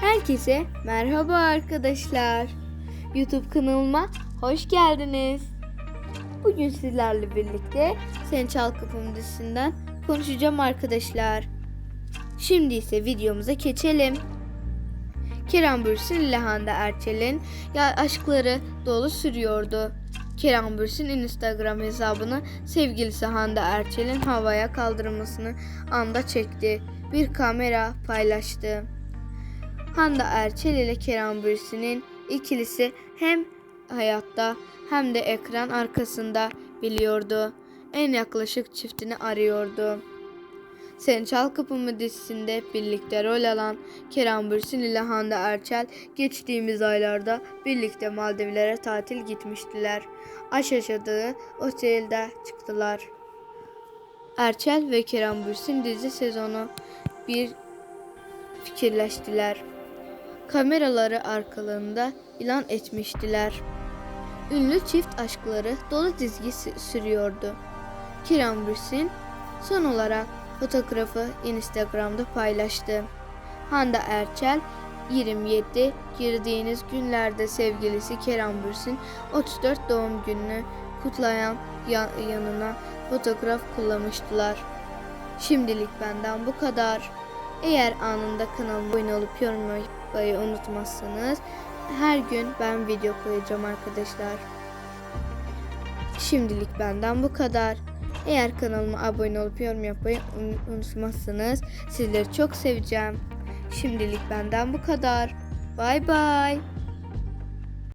Herkese merhaba arkadaşlar. YouTube kanalıma hoş geldiniz. Bugün sizlerle birlikte Sen Çal Kapım dizisinden konuşacağım arkadaşlar. Şimdi ise videomuza geçelim. Kerem Bürsin ile Hande Erçel'in ya aşkları dolu sürüyordu. Kerem Bürsin Instagram hesabını sevgilisi Hande Erçel'in havaya kaldırmasını anda çekti. Bir kamera paylaştı. Hande Erçel ile Kerem Bürsin'in ikilisi hem hayatta hem de ekran arkasında biliyordu. En yaklaşık çiftini arıyordu. Sen Çal Kapımı dizisinde birlikte rol alan Kerem Bürsin ile Hande Erçel geçtiğimiz aylarda birlikte Maldivlere tatil gitmiştiler. Aş yaşadığı otelde çıktılar. Erçel ve Kerem Bürsin dizi sezonu bir fikirleştiler. Kameraları arkalarında ilan etmiştiler. Ünlü çift aşkları dolu dizgi sü- sürüyordu. Kerem Bürsin son olarak fotoğrafı Instagram'da paylaştı. Hande Erçel 27 girdiğiniz günlerde sevgilisi Kerem Bürsin 34 doğum gününü kutlayan ya- yanına fotoğraf kullanmıştılar. Şimdilik benden bu kadar. Eğer anında kanalıma abone olup yorum yapmayı unutmazsanız her gün ben video koyacağım arkadaşlar. Şimdilik benden bu kadar. Eğer kanalıma abone olup yorum yapmayı un- unutmazsanız sizleri çok seveceğim. Şimdilik benden bu kadar. Bay bay.